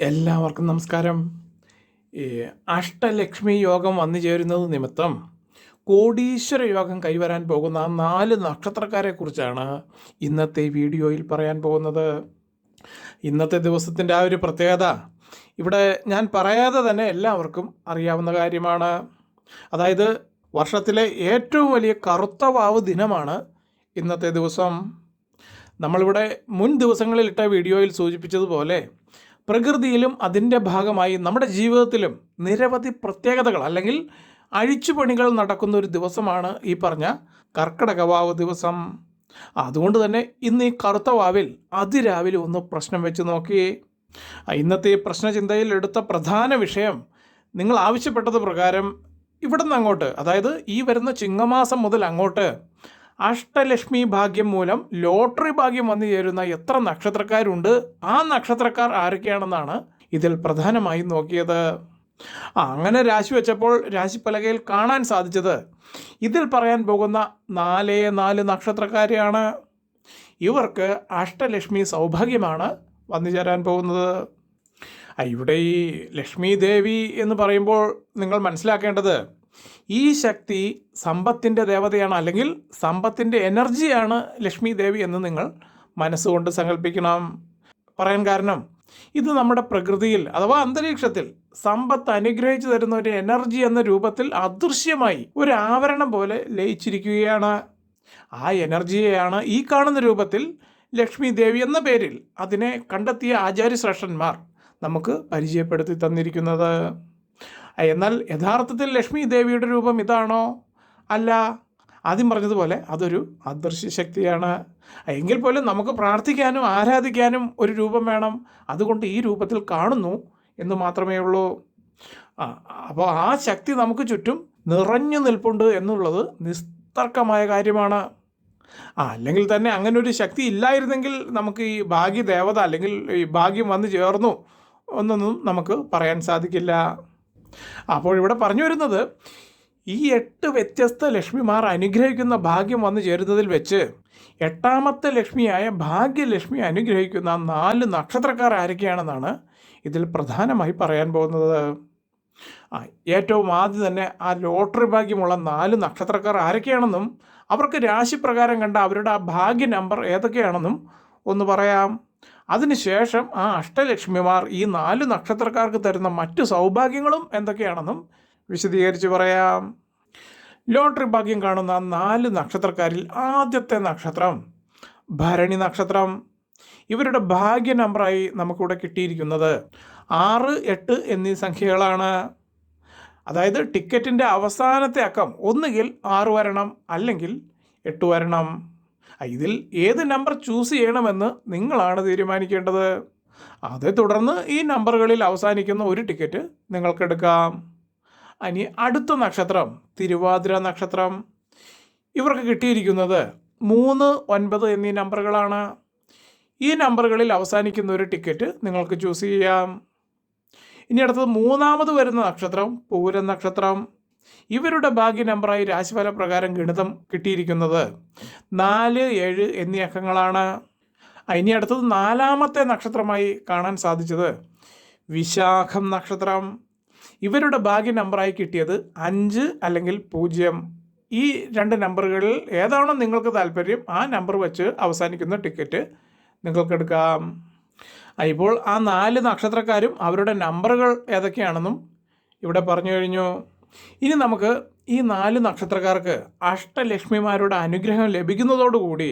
എല്ലാവർക്കും നമസ്കാരം. ഈ അഷ്ടലക്ഷ്മി യോഗം വന്നു ചേരുന്നത് നിമിത്തം കോടീശ്വര യോഗം കൈവരാൻ പോകുന്ന നാല് നക്ഷത്രക്കാരെ കുറിച്ചാണ് ഇന്നത്തെ വീഡിയോയിൽ പറയാൻ പോകുന്നത്. ഇന്നത്തെ ദിവസത്തിന്റെ ആ ഒരു പ്രത്യേകത. ഇവിടെ ഞാൻ പറയാതെ തന്നെ എല്ലാവർക്കും അറിയാവുന്ന കാര്യമാണ്. അതായത് വർഷത്തിലെ ഏറ്റവും വലിയ കറുത്ത വാവ് ദിനമാണ് ഇന്നത്തെ ദിവസം. നമ്മളിവിടെ മുൻ ദിവസങ്ങളിൽ ഇട്ട വീഡിയോയിൽ സൂചിപ്പിച്ചതുപോലെ പ്രകൃതിയിലും അതിന്റെ ഭാഗമായി നമ്മുടെ ജീവിതത്തിലും നിരവധി പ്രത്യേകതകൾ അല്ലെങ്കിൽ അഴിച്ചുപണികൾ നടക്കുന്ന ഒരു ദിവസമാണ് ഈ പറഞ്ഞ കർക്കിടക വാവ് ദിവസം. അതുകൊണ്ട് തന്നെ ഇന്ന് ഈ കറുത്ത വാവിൽ അതിരാവിലെ ഒന്ന് പ്രശ്നം വെച്ച് നോക്കി. ഇന്നത്തെ ഈ പ്രശ്നചിന്തയിൽ എടുത്ത പ്രധാന വിഷയം നിങ്ങൾ ആവശ്യപ്പെട്ടത് പ്രകാരം ഇവിടുന്ന് അങ്ങോട്ട് അതായത് ഈ വരുന്ന ചിങ്ങമാസം മുതൽ അങ്ങോട്ട് അഷ്ടലക്ഷ്മി ഭാഗ്യം മൂലം ലോട്ടറി ഭാഗ്യം വന്നു ചേരുന്ന എത്ര നക്ഷത്രക്കാരുണ്ട്? ആ നക്ഷത്രക്കാർ ആരൊക്കെയാണെന്നാണ് ഇതിൽ പ്രധാനമായും നോക്കിയത്. അങ്ങനെ രാശി വെച്ചപ്പോൾ രാശിപ്പലകയിൽ കാണാൻ സാധിച്ചത് ഇതിൽ പറയാൻ പോകുന്ന നാലേ നാല് നക്ഷത്രക്കാരെയാണ്. ഇവർക്ക് അഷ്ടലക്ഷ്മി സൗഭാഗ്യമാണ് വന്നു ചേരാൻ പോകുന്നത്. ഇവിടെ ഈ ലക്ഷ്മി ദേവി എന്ന് പറയുമ്പോൾ നിങ്ങൾ മനസ്സിലാക്കേണ്ടത് ഈ ശക്തി സമ്പത്തിന്റെ ദേവതയാണ് അല്ലെങ്കിൽ സമ്പത്തിന്റെ എനർജിയാണ് ലക്ഷ്മി ദേവി എന്ന് നിങ്ങൾ മനസ്സുകൊണ്ട് സങ്കല്പിക്കണം. പറയാൻ കാരണം ഇത് നമ്മുടെ പ്രകൃതിയിൽ അഥവാ അന്തരീക്ഷത്തിൽ സമ്പത്ത് അനുഗ്രഹിച്ചു തരുന്ന ഒരു എനർജി എന്ന രൂപത്തിൽ അദൃശ്യമായി ഒരു ആവരണം പോലെ ലയിച്ചിരിക്കുകയാണ്. ആ എനർജിയെയാണ് ഈ കാണുന്ന രൂപത്തിൽ ലക്ഷ്മി ദേവി എന്ന പേരിൽ അതിനെ കണ്ടെത്തിയ ആചാര്യശ്രേഷ്ഠന്മാർ നമുക്ക് പരിചയപ്പെടുത്തി തന്നിരിക്കുന്നത്. എന്നാൽ യഥാർത്ഥത്തിൽ ലക്ഷ്മി ദേവിയുടെ രൂപം ഇതാണോ? അല്ല. ആദ്യം പറഞ്ഞതുപോലെ അതൊരു അദൃശ്യ ശക്തിയാണ്. എങ്കിൽ പോലും നമുക്ക് പ്രാർത്ഥിക്കാനും ആരാധിക്കാനും ഒരു രൂപം വേണം. അതുകൊണ്ട് ഈ രൂപത്തിൽ കാണുന്നു എന്ന് മാത്രമേ ഉള്ളൂ. അപ്പോൾ ആ ശക്തി നമുക്ക് ചുറ്റും നിറഞ്ഞു നിൽപ്പുണ്ട് എന്നുള്ളത് നിസ്തർക്കമായ കാര്യമാണ്. ആ അല്ലെങ്കിൽ തന്നെ അങ്ങനെ ഒരു ശക്തി ഇല്ലായിരുന്നെങ്കിൽ നമുക്ക് ഈ ഭാഗ്യദേവത അല്ലെങ്കിൽ ഈ ഭാഗ്യം വന്നു ചേർന്നു എന്നൊന്നും നമുക്ക് പറയാൻ സാധിക്കില്ല. അപ്പോൾ ഇവിടെ പറഞ്ഞു വരുന്നത് ഈ എട്ട് വ്യത്യസ്ത ലക്ഷ്മിമാർ അനുഗ്രഹിക്കുന്ന ഭാഗ്യം വന്നു ചേരുന്നതിൽ വെച്ച് എട്ടാമത്തെ ലക്ഷ്മിയായ ഭാഗ്യലക്ഷ്മി അനുഗ്രഹിക്കുന്ന നാല് നക്ഷത്രക്കാർ ആരൊക്കെയാണെന്നാണ് ഇതിൽ പ്രധാനമായി പറയാൻ പോകുന്നത്. ആ ഏറ്റവും ആദ്യം തന്നെ ആ ലോട്ടറി ഭാഗ്യമുള്ള നാല് നക്ഷത്രക്കാർ ആരൊക്കെയാണെന്നും അവർക്ക് രാശിപ്രകാരം കണ്ട അവരുടെ ആ ഭാഗ്യ നമ്പർ ഏതൊക്കെയാണെന്നും ഒന്ന് പറയാം. അതിനുശേഷം ആ അഷ്ടലക്ഷ്മിമാർ ഈ നാല് നക്ഷത്രക്കാർക്ക് തരുന്ന മറ്റു സൗഭാഗ്യങ്ങളും എന്തൊക്കെയാണെന്നും വിശദീകരിച്ച് പറയാം. ലോട്ടറി ഭാഗ്യം കാണുന്ന നാല് നക്ഷത്രക്കാരിൽ ആദ്യത്തെ നക്ഷത്രം ഭരണി നക്ഷത്രം. ഇവരുടെ ഭാഗ്യ നമ്പറായി നമുക്കിവിടെ കിട്ടിയിരിക്കുന്നത് ആറ് എട്ട് എന്നീ സംഖ്യകളാണ്. അതായത് ടിക്കറ്റിന്റെ അവസാനത്തെ അക്കം ഒന്നുകിൽ ആറ് വരണം അല്ലെങ്കിൽ എട്ട് വരണം. ഇതിൽ ഏത് നമ്പർ ചൂസ് ചെയ്യണമെന്ന് നിങ്ങളാണ് തീരുമാനിക്കേണ്ടത്? അതേ തുടർന്ന് ഈ നമ്പറുകളിൽ അവസാനിക്കുന്ന ഒരു ടിക്കറ്റ് നിങ്ങൾക്കെടുക്കാം ഇനി അടുത്ത നക്ഷത്രം തിരുവാതിര നക്ഷത്രം. ഇവർക്ക് കിട്ടിയിരിക്കുന്നത് മൂന്ന് ഒൻപത് എന്നീ നമ്പറുകളാണ് ഈ നമ്പറുകളിൽ അവസാനിക്കുന്ന ഒരു ടിക്കറ്റ് നിങ്ങൾക്ക് ചൂസ് ചെയ്യാം. ഇനി അടുത്തത് മൂന്നാമത് വരുന്ന നക്ഷത്രം പൂരം നക്ഷത്രം. ഇവരുടെ ഭാഗ്യ നമ്പറായി രാശിഫല പ്രകാരം ഗണിതം കിട്ടിയിരിക്കുന്നത് നാല് ഏഴ് എന്നീ അക്കങ്ങളാണ്. ഇനി അടുത്തത് നാലാമത്തെ നക്ഷത്രമായി കാണാൻ സാധിച്ചത് വിശാഖം നക്ഷത്രം. ഇവരുടെ ഭാഗ്യ നമ്പറായി കിട്ടിയത് അഞ്ച് അല്ലെങ്കിൽ പൂജ്യം. ഈ രണ്ട് നമ്പറുകളിൽ ഏതാണോ നിങ്ങൾക്ക് താല്പര്യം ആ നമ്പർ വെച്ച് അവസാനിക്കുന്ന ടിക്കറ്റ് നിങ്ങൾക്കെടുക്കാം ഇപ്പോൾ ആ നാല് നക്ഷത്രക്കാരും അവരുടെ നമ്പറുകൾ ഏതൊക്കെയാണെന്നും ഇവിടെ പറഞ്ഞു കഴിഞ്ഞു. ഇനി നമുക്ക് ഈ നാല് നക്ഷത്രക്കാർക്ക് അഷ്ടലക്ഷ്മിമാരുടെ അനുഗ്രഹം ലഭിക്കുന്നതോടുകൂടി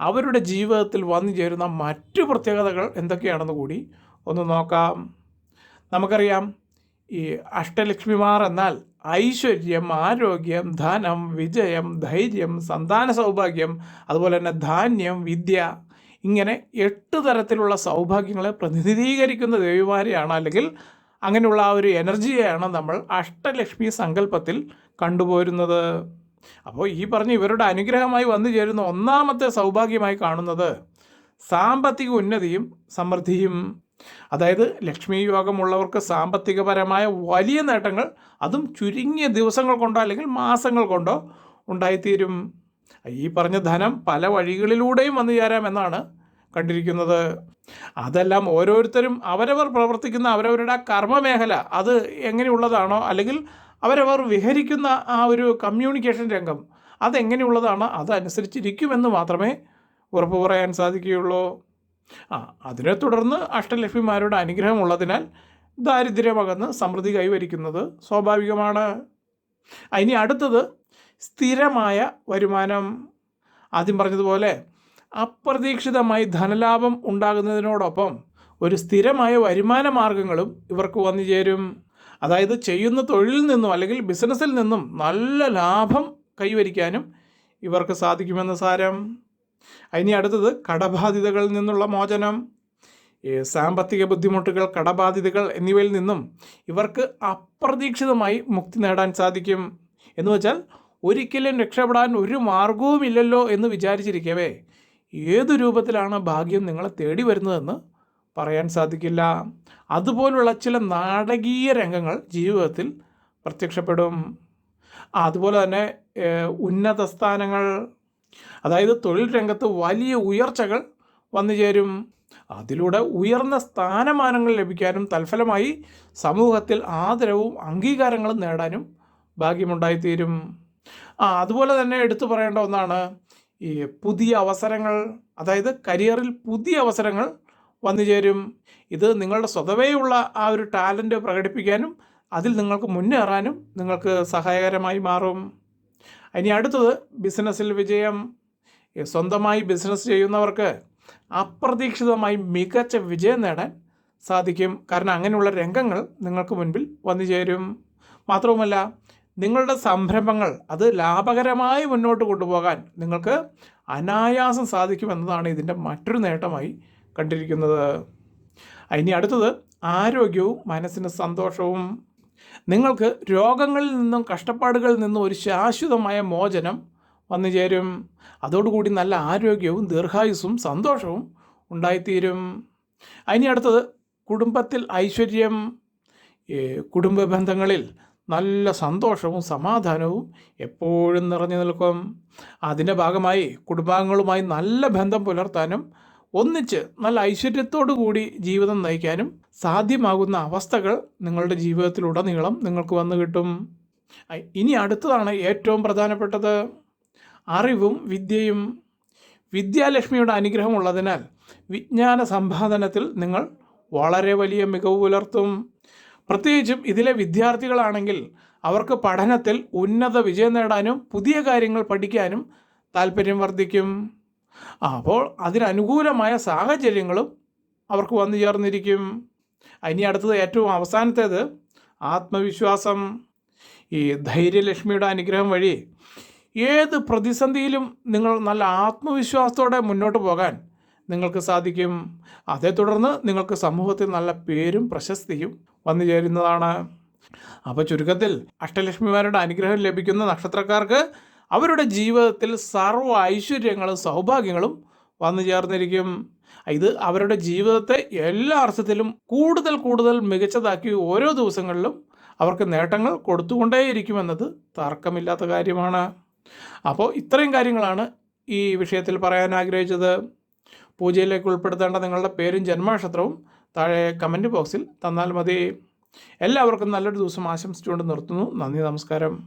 അവരുടെ ജീവിതത്തിൽ വന്നു ചേരുന്ന മറ്റു പ്രത്യേകതകൾ എന്തൊക്കെയാണെന്ന് കൂടി ഒന്ന് നോക്കാം. നമുക്കറിയാം ഈ അഷ്ടലക്ഷ്മിമാർ എന്നാൽ ഐശ്വര്യം ആരോഗ്യം ധനം വിജയം ധൈര്യം സന്താന സൗഭാഗ്യം അതുപോലെ തന്നെ ധാന്യം വിദ്യ ഇങ്ങനെ എട്ട് തരത്തിലുള്ള സൗഭാഗ്യങ്ങളെ പ്രതിനിധീകരിക്കുന്ന ദേവിമാരെയാണ് അല്ലെങ്കിൽ അങ്ങനെയുള്ള ആ ഒരു എനർജിയാണ് നമ്മൾ അഷ്ടലക്ഷ്മി സങ്കല്പത്തിൽ കണ്ടുപോരുന്നത്. അപ്പോൾ ഈ പറഞ്ഞ ഇവരുടെ അനുഗ്രഹമായി വന്നു ചേരുന്ന ഒന്നാമത്തെ സൗഭാഗ്യമായി കാണുന്നത് സാമ്പത്തിക ഉന്നതിയും സമൃദ്ധിയും. അതായത് ലക്ഷ്മി യോഗമുള്ളവർക്ക് സാമ്പത്തികപരമായ വലിയ നേട്ടങ്ങൾ അതും ചുരുങ്ങിയ ദിവസങ്ങൾ കൊണ്ടോ അല്ലെങ്കിൽ മാസങ്ങൾ കൊണ്ടോ ഉണ്ടായിത്തീരും. ഈ പറഞ്ഞ ധനം പല വഴികളിലൂടെയും വന്നു ചേരാം എന്നാണ് കണ്ടിരിക്കുന്നത്. അതെല്ലാം ഓരോരുത്തരും അവരവർ പ്രവർത്തിക്കുന്ന അവരവരുടെ കർമ്മമേഖല അത് എങ്ങനെയുള്ളതാണോ അല്ലെങ്കിൽ അവരവർ വിഹരിക്കുന്ന ആ ഒരു കമ്മ്യൂണിക്കേഷൻ രംഗം അതെങ്ങനെയുള്ളതാണ് അതനുസരിച്ചിരിക്കുമെന്ന് മാത്രമേ ഉറപ്പ് പറയാൻ സാധിക്കുകയുള്ളൂ. ആ അതിനെ തുടർന്ന് അഷ്ടലക്ഷ്മിമാരുടെ അനുഗ്രഹമുള്ളതിനാൽ ദാരിദ്ര്യമകന്ന് സമൃദ്ധി കൈവരിക്കുന്നത് സ്വാഭാവികമാണ്. ഇനി അടുത്തത് സ്ഥിരമായ വരുമാനം. ആദ്യം പറഞ്ഞതുപോലെ അപ്രതീക്ഷിതമായി ധനലാഭം ഉണ്ടാകുന്നതിനോടൊപ്പം ഒരു സ്ഥിരമായ വരുമാന മാർഗങ്ങളും ഇവർക്ക് വന്നു ചേരും. അതായത് ചെയ്യുന്ന തൊഴിലിൽ നിന്നും അല്ലെങ്കിൽ ബിസിനസ്സിൽ നിന്നും നല്ല ലാഭം കൈവരിക്കാനും ഇവർക്ക് സാധിക്കുമെന്ന് സാരം. ഇനി അടുത്തത് കടബാധിതകളിൽ നിന്നുള്ള മോചനം. സാമ്പത്തിക ബുദ്ധിമുട്ടുകൾ കടബാധിതകൾ എന്നിവയിൽ നിന്നും ഇവർക്ക് അപ്രതീക്ഷിതമായി മുക്തി നേടാൻ സാധിക്കും. എന്ന് വെച്ചാൽ ഒരിക്കലും രക്ഷപ്പെടാൻ ഒരു മാർഗവുമില്ലല്ലോ എന്ന് വിചാരിച്ചിരിക്കവേ. ഏതു രൂപത്തിലാണ് ഭാഗ്യം നിങ്ങളെ തേടി വരുന്നതെന്ന് പറയാൻ സാധിക്കില്ല. അതുപോലുള്ള ചില നാടകീയ രംഗങ്ങൾ ജീവിതത്തിൽ പ്രത്യക്ഷപ്പെടും. അതുപോലെ തന്നെ ഉന്നത സ്ഥാനങ്ങൾ അതായത് തൊഴിൽ രംഗത്ത് വലിയ ഉയർച്ചകൾ വന്നു ചേരും. അതിലൂടെ ഉയർന്ന സ്ഥാനമാനങ്ങൾ ലഭിക്കാനും തൽഫലമായി സമൂഹത്തിൽ ആദരവും അംഗീകാരങ്ങളും നേടാനും ഭാഗ്യമുണ്ടായിത്തീരും. ആ അതുപോലെ തന്നെ എടുത്തു പറയേണ്ട ഒന്നാണ് ഈ പുതിയ അവസരങ്ങൾ അതായത് കരിയറിൽ പുതിയ അവസരങ്ങൾ വന്നു ചേരും. ഇത് നിങ്ങളുടെ സ്വതവേയുള്ള ആ ഒരു ടാലന്റ് പ്രകടിപ്പിക്കാനും അതിൽ നിങ്ങൾക്ക് മുന്നേറാനും നിങ്ങൾക്ക് സഹായകരമായി മാറും. ഇനി അടുത്തത് ബിസിനസ്സിൽ വിജയം. സ്വന്തമായി ബിസിനസ് ചെയ്യുന്നവർക്ക് അപ്രതീക്ഷിതമായി മികച്ച വിജയം നേടാൻ സാധിക്കും. കാരണം അങ്ങനെയുള്ള രംഗങ്ങൾ നിങ്ങൾക്ക് മുൻപിൽ വന്നു ചേരും. മാത്രവുമല്ല നിങ്ങളുടെ സംരംഭങ്ങൾ അത് ലാഭകരമായി മുന്നോട്ട് കൊണ്ടുപോകാൻ നിങ്ങൾക്ക് അനായാസം സാധിക്കുമെന്നതാണ് ഇതിന്റെ മറ്റൊരു നേട്ടമായി കണ്ടിരിക്കുന്നത്. ഇനി അടുത്തത് ആരോഗ്യവും മനസ്സിന് സന്തോഷവും. നിങ്ങൾക്ക് രോഗങ്ങളിൽ നിന്നും കഷ്ടപ്പാടുകളിൽ നിന്നും ഒരു ശാശ്വതമായ മോചനം വന്നു ചേരും. അതോടുകൂടി നല്ല ആരോഗ്യവും ദീർഘായുസ്സും സന്തോഷവും ഉണ്ടായിത്തീരും. ഇനി അടുത്തത് കുടുംബത്തിൽ ഐശ്വര്യം. കുടുംബ ബന്ധങ്ങളിൽ നല്ല സന്തോഷവും സമാധാനവും എപ്പോഴും നിറഞ്ഞു നിൽക്കും. അതിന്റെ ഭാഗമായി കുടുംബാംഗങ്ങളുമായി നല്ല ബന്ധം പുലർത്താനും ഒന്നിച്ച് നല്ല ഐശ്വര്യത്തോടു കൂടി ജീവിതം നയിക്കാനും സാധ്യമാകുന്ന അവസ്ഥകൾ നിങ്ങളുടെ ജീവിതത്തിലുടനീളം നിങ്ങൾക്ക് വന്നു കിട്ടും. ഇനി അടുത്തതാണ് ഏറ്റവും പ്രധാനപ്പെട്ടത്. അറിവും വിദ്യയും. വിദ്യാലക്ഷ്മിയുടെ അനുഗ്രഹം ഉള്ളതിനാൽ വിജ്ഞാന സമ്പാദനത്തിൽ നിങ്ങൾ വളരെ വലിയ മികവ് പുലർത്തും. പ്രത്യേകിച്ചും ഇതിലെ വിദ്യാർത്ഥികളാണെങ്കിൽ അവർക്ക് പഠനത്തിൽ ഉന്നത വിജയം നേടാനും പുതിയ കാര്യങ്ങൾ പഠിക്കാനും താല്പര്യം വർദ്ധിക്കും. അപ്പോൾ അതിനനുകൂലമായ സാഹചര്യങ്ങളും അവർക്ക് വന്നു ചേർന്നിരിക്കും. ഇനി അടുത്തത് ഏറ്റവും അവസാനത്തേത് ആത്മവിശ്വാസം. ഈ ധൈര്യലക്ഷ്മിയുടെ അനുഗ്രഹം വഴി ഏത് പ്രതിസന്ധിയിലും നിങ്ങൾ നല്ല ആത്മവിശ്വാസത്തോടെ മുന്നോട്ട് പോകാൻ നിങ്ങൾക്ക് സാധിക്കും. അതേ തുടർന്ന് നിങ്ങൾക്ക് സമൂഹത്തിൽ നല്ല പേരും പ്രശസ്തിയും വന്നു ചേരുന്നതാണ്. അപ്പോൾ ചുരുക്കത്തിൽ അഷ്ടലക്ഷ്മിമാരുടെ അനുഗ്രഹം ലഭിക്കുന്ന നക്ഷത്രക്കാർക്ക് അവരുടെ ജീവിതത്തിൽ സർവ ഐശ്വര്യങ്ങളും സൗഭാഗ്യങ്ങളും വന്നു ചേർന്നിരിക്കും. ഇത് അവരുടെ ജീവിതത്തെ എല്ലാ അർത്ഥത്തിലും കൂടുതൽ കൂടുതൽ മികച്ചതാക്കി ഓരോ ദിവസങ്ങളിലും അവർക്ക് നേട്ടങ്ങൾ കൊടുത്തുകൊണ്ടേയിരിക്കുമെന്നത് തർക്കമില്ലാത്ത കാര്യമാണ്. അപ്പോൾ ഇത്രയും കാര്യങ്ങളാണ് ഈ വിഷയത്തിൽ പറയാൻ ആഗ്രഹിച്ചത്. പൂജയിലേക്ക് ഉൾപ്പെടുത്തേണ്ട നിങ്ങളുടെ പേരും ജന്മനക്ഷത്രവും താഴെ കമന്റ് ബോക്സിൽ തന്നാൽ മതി. എല്ലാവർക്കും നല്ലൊരു ദിവസം ആശംസിച്ചുകൊണ്ട് നിർത്തുന്നു. നന്ദി നമസ്കാരം.